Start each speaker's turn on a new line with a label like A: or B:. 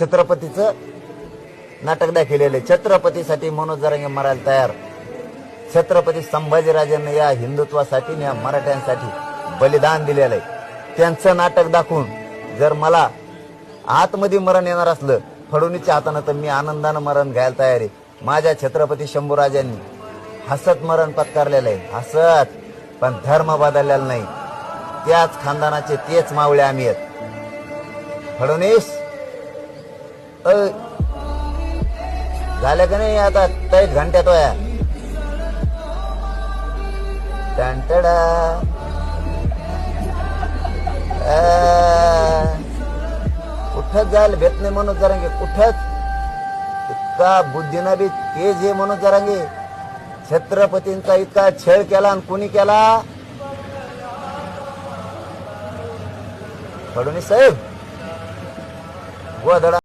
A: छत्रपतीचं नाटक दाखवलेलं आहे. छत्रपतीसाठी मनोज जरांगे मरायला तयार. छत्रपती संभाजीराजांनी या हिंदुत्वासाठी या मराठ्यांसाठी बलिदान दिलेलं आहे. त्यांचं नाटक दाखवून जर मला आतमध्ये मरण येणार असलं फडणवीसच्या हातानं तर मी आनंदानं मरण घ्यायला तयार आहे. माझ्या छत्रपती शंभूराजांनी हसत मरण पत्कारलेलं आहे. हसत पण धर्म बदललेला नाही. त्याच खानदानाचे तेच मावळे आम्ही आहेत. फडणवीस झालं का नाही आता? तैत घंट्यात वया टंटडा कुठंच जायला भेट नाही म्हणून जरांगे कुठंच? इतका बुद्धीनं बी तेज हे म्हणून जरांगे. छत्रपतींचा इतका छळ केला आणि कोणी केला? फडणवीस साहेब. गोधडा.